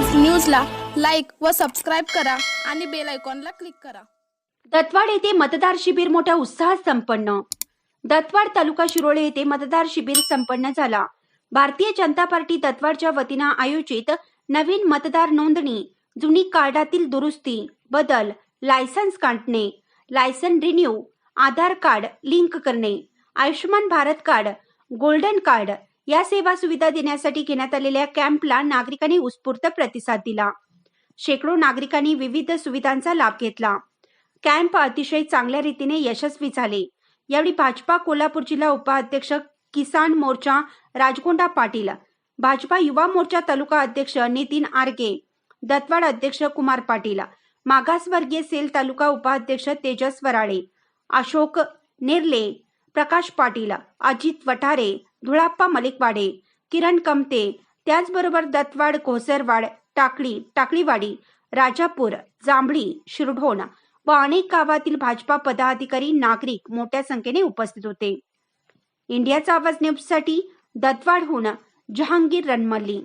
व सबस्क्राईब करा आणि बेल आयकॉनला क्लिक करा. दत्वाड येथे मतदार शिबिर मोठ्या उत्साहात संपन्न. दत्वाड तालुका शिरोळे येथे मतदार शिबिर संपन्न झाला. भारतीय जनता पार्टी दत्वाडच्या वतीनं आयोजित नवीन मतदार नोंदणी जुनी कार्डातील दुरुस्ती बदल लायसन्स काढणे licence renew Aadhaar card link करणे Ayushman Bharat card golden card या सेवा सुविधा देण्यासाठी घेण्यात आलेल्या कॅम्पला नागरिकांनी उत्स्फूर्त प्रतिसाद दिला. शेकडो नागरिकांनी विविध सुविधांचा लाभ घेतला. कॅम्प अतिशय चांगल्या रीतीने यशस्वी झाले. यावेळी भाजपा कोल्हापूर जिल्हा उपाध्यक्ष किसान मोर्चा राजगोंडा पाटील भाजपा युवा मोर्चा तालुका अध्यक्ष नितीन आरगे दत्वाड अध्यक्ष कुमार पाटील मागासवर्गीय सेल तालुका उपाध्यक्ष तेजस वराळे अशोक नेर्ले प्रकाश पाटील अजित वठारे धुळाप्पा मलिकवाडे किरण कमते त्याचबरोबर दत्तवाड घोसरवाड टाकळी टाकळीवाडी राजापूर जांभळी शिरढोण व अनेक गावातील भाजपा पदाधिकारी नागरिक मोठ्या संख्येने उपस्थित होते. इंडियाचा आवाज न्यूजसाठी दत्तवाडहून जहांगीर रणमल्ली.